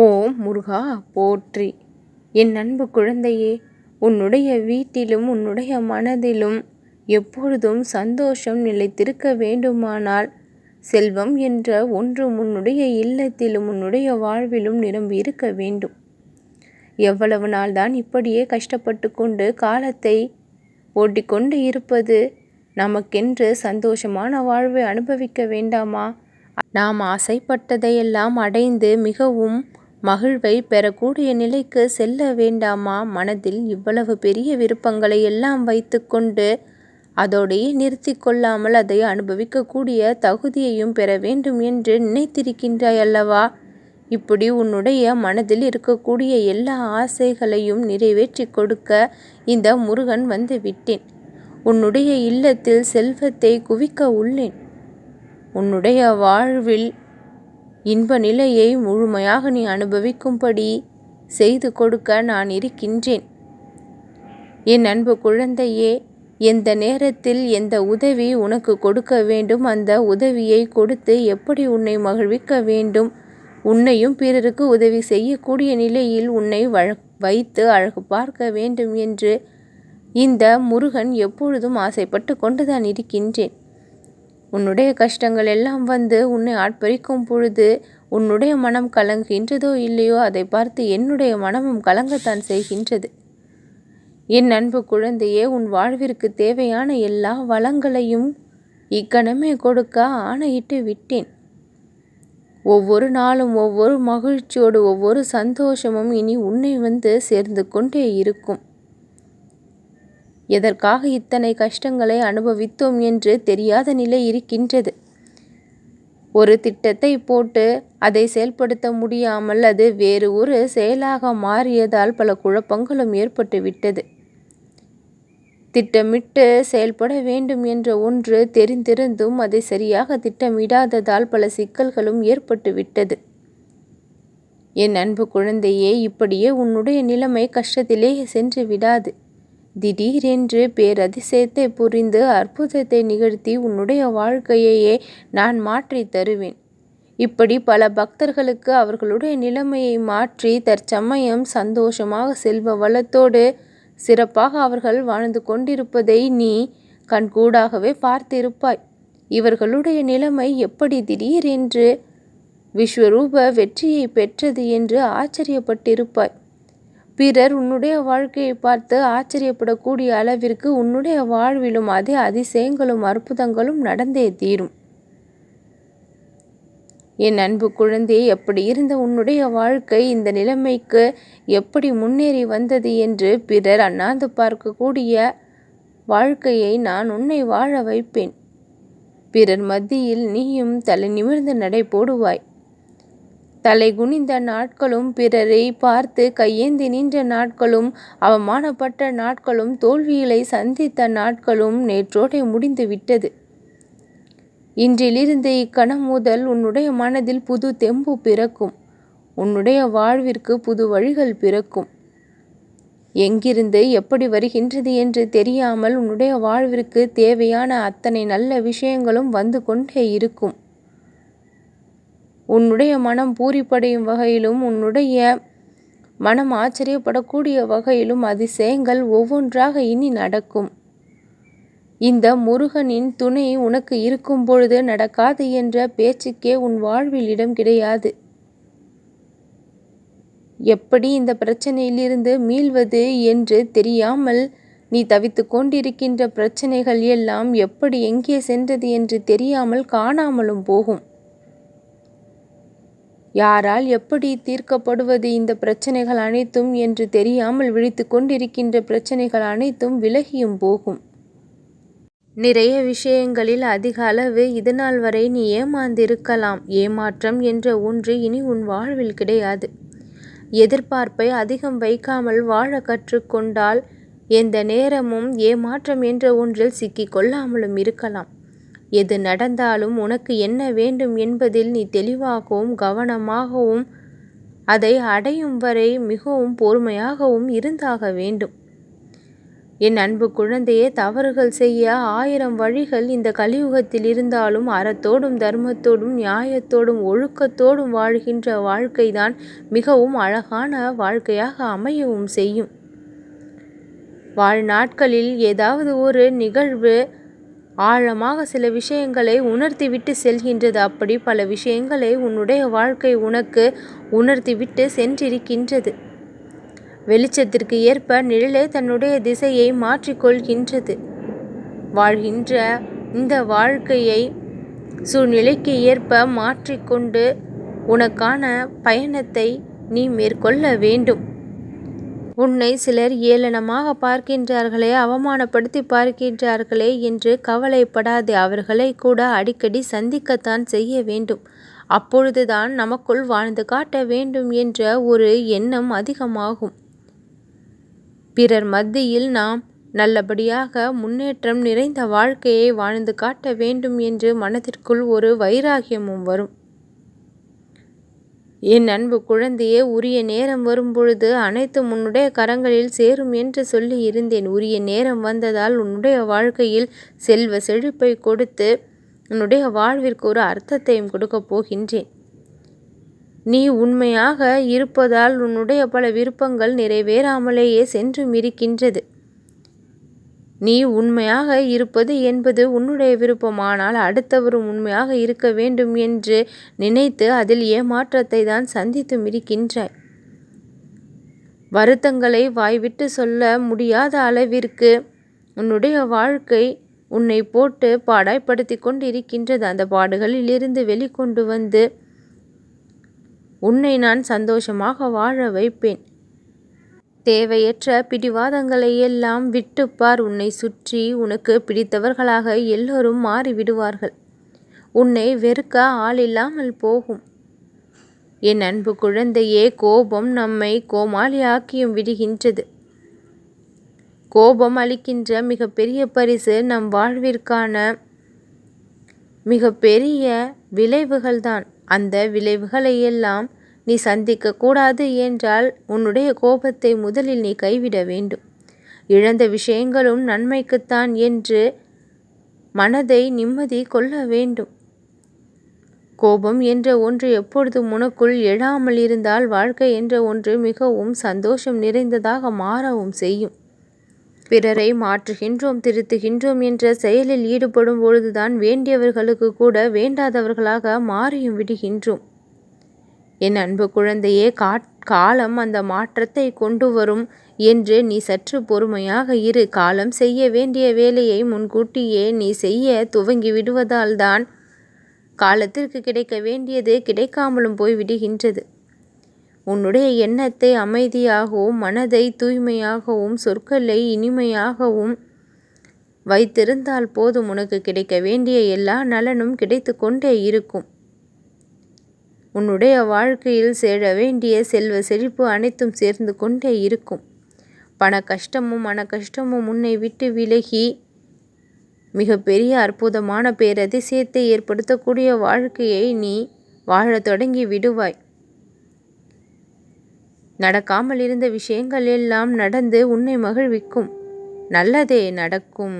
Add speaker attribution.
Speaker 1: ஓம் முருகா போற்றி. என் அன்பு குழந்தையே உன்னுடைய வீட்டிலும் உன்னுடைய மனதிலும் எப்பொழுதும் சந்தோஷம் நிலைத்திருக்க வேண்டுமானால் செல்வம் என்ற ஒன்று உன்னுடைய இல்லத்திலும் உன்னுடைய வாழ்விலும் நிரம்பி இருக்க வேண்டும். எவ்வளவு நாள் தான் இப்படியே கஷ்டப்பட்டு கொண்டு காலத்தை ஓட்டிக்கொண்டு இருப்பது நமக்கென்று சந்தோஷமான வாழ்வை அனுபவிக்க வேண்டாமா? நாம் ஆசைப்பட்டதையெல்லாம் அடைந்து மிகவும் மகிழ்வை பெறக்கூடிய நிலைக்கு செல்ல வேண்டாமா? மனதில் இவ்வளவு பெரிய விருப்பங்களை எல்லாம் வைத்துக்கொண்டு அதோடையே நிறுத்தி கொள்ளாமல் அதை அனுபவிக்கக்கூடிய தகுதியையும் பெற வேண்டும் என்று நினைத்திருக்கின்றாய் அல்லவா? இப்படி உன்னுடைய மனதில் இருக்கக்கூடிய எல்லா ஆசைகளையும் நிறைவேற்றி கொடுக்க இந்த முருகன் வந்து விட்டேன். உன்னுடைய இல்லத்தில் செல்வத்தை குவிக்க உள்ளேன். உன்னுடைய வாழ்வில் இன்ப நிலையை முழுமையாக நீ அனுபவிக்கும்படி செய்து கொடுக்க நான் இருக்கின்றேன். என் அன்பு குழந்தையே எந்த நேரத்தில் எந்த உதவி உனக்கு கொடுக்க வேண்டும் அந்த உதவியை கொடுத்து எப்படி உன்னை மகிழ்விக்க வேண்டும்? உன்னையும் பிறருக்கு உதவி செய்யக்கூடிய நிலையில் உன்னை வழ வைத்து அழகு பார்க்க வேண்டும் என்று இந்த முருகன் எப்பொழுதும் ஆசைப்பட்டு கொண்டுதான் இருக்கின்றேன். உன்னுடைய கஷ்டங்கள் எல்லாம் வந்து உன்னை ஆட்பறிக்கும் பொழுது உன்னுடைய மனம் கலங்குகின்றதோ இல்லையோ அதை பார்த்து என்னுடைய மனமும் கலங்கத்தான் செய்கின்றது. என் அன்பு குழந்தையே உன் வாழ்விற்கு தேவையான எல்லா வளங்களையும் இக்கணமே கொடுக்க ஆணையிட்டு விட்டேன். ஒவ்வொரு நாளும் ஒவ்வொரு மகிழ்ச்சியோடு ஒவ்வொரு சந்தோஷமும் இனி உன்னை வந்து சேர்ந்து கொண்டே இருக்கும். எதற்காக இத்தனை கஷ்டங்களை அனுபவித்தோம் என்று தெரியாத நிலை இருக்கின்றது. ஒரு திட்டத்தை போட்டு அதை செயல்படுத்த முடியாமல் அது வேறு ஒரு செயலாக மாறியதால் பல குழப்பங்களும் ஏற்பட்டு விட்டது. திட்டமிட்டு செயல்பட வேண்டும் என்ற ஒன்று தெரிந்திருந்தும் அதை சரியாக திட்டமிடாததால் பல சிக்கல்களும் ஏற்பட்டு விட்டது. என் அன்பு குழந்தையே இப்படியே உன்னுடைய நிலைமை கஷ்டத்திலே சென்று விடாது. திடீரென்று பேரதிசயத்தை புரிந்து அற்புதத்தை நிகழ்த்தி உன்னுடைய வாழ்க்கையையே நான் மாற்றி தருவேன். இப்படி பல பக்தர்களுக்கு அவர்களுடைய நிலைமையை மாற்றி தற்சமயம் சந்தோஷமாக செல்வ வளத்தோடு சிறப்பாக அவர்கள் வாழ்ந்து கொண்டிருப்பதை நீ கண்கூடாகவே பார்த்திருப்பாய். இவர்களுடைய நிலைமை எப்படி திடீரென்று விஸ்வரூப வெற்றியை பெற்றது என்று ஆச்சரியப்பட்டிருப்பாய். பிறர் உன்னுடைய வாழ்க்கையை பார்த்து ஆச்சரியப்படக்கூடிய அளவிற்கு உன்னுடைய வாழ்விலும் அதே அதிசயங்களும் அற்புதங்களும் நடந்தே தீரும். என் அன்பு குழந்தை எப்படி இருந்த உன்னுடைய வாழ்க்கை இந்த நிலைமைக்கு எப்படி முன்னேறி வந்தது என்று பிறர் அண்ணாந்து பார்க்கக்கூடிய வாழ்க்கையை நான் உன்னை வாழ வைப்பேன். பிறர் மத்தியில் நீயும் தலை நிமிர்ந்து நடை போடுவாய். தலை குனிந்த நாட்களும் பிறரை பார்த்து கையேந்தி நின்ற நாட்களும் அவமானப்பட்ட நாட்களும் தோல்விகளை சந்தித்த நாட்களும் நேற்றோடே முடிந்து விட்டது. இன்றிலிருந்து இக்கணம் முதல் உன்னுடைய மனதில் புது தெம்பு பிறக்கும். உன்னுடைய வாழ்விற்கு புது வழிகள் பிறக்கும். எங்கிருந்து எப்படி வருகின்றது என்று தெரியாமல் உன்னுடைய வாழ்விற்கு தேவையான அத்தனை நல்ல விஷயங்களும் வந்து கொண்டே இருக்கும். உன்னுடைய மனம் பூரிப்படையும் வகையிலும் உன்னுடைய மனம் ஆச்சரியப்படக்கூடிய வகையிலும் அதிசயங்கள் ஒவ்வொன்றாக இனி நடக்கும். இந்த முருகனின் துணை உனக்கு இருக்கும் பொழுது நடக்காது என்ற பேச்சுக்கே உன் வாழ்வில் இடம் கிடையாது. எப்படி இந்த பிரச்சனையிலிருந்து மீள்வது என்று தெரியாமல் நீ தவித்து கொண்டிருக்கின்ற பிரச்சனைகள் எல்லாம் எப்படி எங்கே சென்றது என்று தெரியாமல் காணாமலும் போகும். யாரால் எப்படி தீர்க்கப்படுவது இந்த பிரச்சனைகள் அனைத்தும் என்று தெரியாமல் விழித்து கொண்டிருக்கின்ற பிரச்சனைகள் அனைத்தும் விலகியும் போகும். நிறைய விஷயங்களில் அதிக அளவு இதனால் வரை நீ ஏமாந்திருக்கலாம். ஏமாற்றம் என்ற ஒன்று இனி உன் வாழ்வில் கிடையாது. எதிர்பார்ப்பை அதிகம் வைக்காமல் வாழ கற்றுக்கொண்டால் எந்த நேரமும் ஏமாற்றம் என்ற ஒன்றில் சிக்கிக் கொள்ளாமலும் இருக்கலாம். எது நடந்தாலும் உனக்கு என்ன வேண்டும் என்பதில் நீ தெளிவாகவும் கவனமாகவும் அதை அடையும் வரை மிகவும் பொறுமையாகவும் இருந்தாக வேண்டும். என் அன்பு குழந்தையே தவறுகள் செய்ய ஆயிரம் வழிகள் இந்த கலியுகத்தில் இருந்தாலும் அறத்தோடும் தர்மத்தோடும் நியாயத்தோடும் ஒழுக்கத்தோடும் வாழ்கின்ற வாழ்க்கைதான் மிகவும் அழகான வாழ்க்கையாக அமையவும் செய்யும். வாழ்நாட்களில் ஏதாவது ஒரு நிகழ்வு ஆழமாக சில விஷயங்களை உணர்த்திவிட்டு செல்கின்றது. அப்படி பல விஷயங்களை உன்னுடைய வாழ்க்கை உனக்கு உணர்த்திவிட்டு சென்றிருக்கின்றது. வெளிச்சத்திற்கு ஏற்ப நிழலே தன்னுடைய திசையை மாற்றிக்கொள்கின்றது. வாழ்கின்ற இந்த வாழ்க்கையை சூழ்நிலைக்கு ஏற்ப மாற்றிக்கொண்டு உனக்கான பயணத்தை நீ மேற்கொள்ள வேண்டும். உன்னை சிலர் ஏளனமாக பார்க்கின்றார்களே அவமானப்படுத்தி பார்க்கின்றார்களே என்று கவலைப்படாதே அவர்களை கூட அடிக்கடி சந்திக்கத்தான் செய்ய வேண்டும். அப்பொழுதுதான் நமக்குள் வாழ்ந்து காட்ட வேண்டும் என்ற ஒரு எண்ணம் அதிகமாகும். பிறர் மத்தியில் நாம் நல்லபடியாக முன்னேற்றம் நிறைந்த வாழ்க்கையை வாழ்ந்து காட்ட வேண்டும் என்று மனதிற்குள் ஒரு வைராகியமும் வரும். என் அன்பு குழந்தையே உரிய நேரம் வரும்பொழுது அனைத்தும் உன்னுடைய கரங்களில் சேரும் என்று சொல்லி இருந்தேன். உரிய நேரம் வந்ததால் உன்னுடைய வாழ்க்கையில் செல்வ செழிப்பை கொடுத்து உன்னுடைய வாழ்விற்கு ஒரு அர்த்தத்தையும் கொடுக்கப் போகின்றேன். நீ உண்மையாக இருப்பதால் உன்னுடைய பல விருப்பங்கள் நிறைவேறாமலேயே சென்றும் இருக்கின்றது. நீ உண்மையாக இருப்பது என்பது உன்னுடைய விருப்பமானால் அடுத்தவரும் உண்மையாக இருக்க வேண்டும் என்று நினைத்து அதில் ஏமாற்றத்தை தான் சந்தித்து மிரிக்கின்றாய் வருத்தங்களை வாய்விட்டு சொல்ல முடியாத அளவிற்கு உன்னுடைய வாழ்க்கை உன்னை போட்டு பாடாய்ப்படுத்தி கொண்டு இருக்கின்றது அந்த பாடுகளில் இருந்து வெளிக்கொண்டு வந்து உன்னை நான் சந்தோஷமாக வாழ வைப்பேன். தேவையற்ற பிடிவாதங்களை எல்லாம் விட்டுப்பார். உன்னை சுற்றி உனக்கு பிடித்தவர்களாக எல்லோரும் மாறிவிடுவார்கள். உன்னை வெறுக்க ஆள் இல்லாமல் போகும். என் அன்பு குழந்தையே கோபம் நம்மை கோமாளியாக்கியும் விடுகின்றது. கோபம் அளிக்கின்ற மிகப்பெரிய பரிசு நம் வாழ்விற்கான மிகப்பெரிய விளைவுகள்தான். அந்த விளைவுகளை எல்லாம் நீ சந்திக்க கூடாது என்றால் உன்னுடைய கோபத்தை முதலில் நீ கைவிட வேண்டும். இழந்த விஷயங்களும் நன்மைக்குத்தான் என்று மனதை நிம்மதி கொள்ள வேண்டும். கோபம் என்ற ஒன்று எப்பொழுதும் உனக்குள் எழாமல் இருந்தால் வாழ்க்கை என்ற ஒன்று மிகவும் சந்தோஷம் நிறைந்ததாக மாறவும் செய்யும். பிறரை மாற்றுகின்றோம் திருத்துகின்றோம் என்ற செயலில் ஈடுபடும் பொழுதுதான் வேண்டியவர்களுக்கு கூட வேண்டாதவர்களாக மாறியும் விடுகின்றோம். என் அன்பு குழந்தையே காலம் அந்த மாற்றத்தை கொண்டு வரும் என்று நீ சற்று பொறுமையாக இரு. காலம் செய்ய வேண்டிய வேலையை முன்கூட்டியே நீ செய்ய துவங்கி விடுவதால் தான் காலத்திற்கு கிடைக்க வேண்டியது கிடைக்காமலும் போய் விடுகின்றது. உன்னுடைய எண்ணத்தை அமைதியாகவும் மனதை தூய்மையாகவும் சொற்களை இனிமையாகவும் வைத்திருந்தால் போதும் உனக்கு கிடைக்க வேண்டிய எல்லா நலனும் கிடைத்து கொண்டே இருக்கும். உன்னுடைய வாழ்க்கையில் சேர வேண்டிய செல்வ செழிப்பு அனைத்தும் சேர்ந்து கொண்டே இருக்கும். பண கஷ்டமும் மன கஷ்டமும் உன்னை விட்டு விலகி மிகப்பெரிய அற்புதமான பேரதிசயத்தை ஏற்படுத்தக்கூடிய வாழ்க்கையை நீ வாழத் தொடங்கி விடுவாய். நடக்காமல் இருந்த விஷயங்கள் எல்லாம் நடந்து உன்னை மகிழ்விக்கும். நல்லதே நடக்கும்.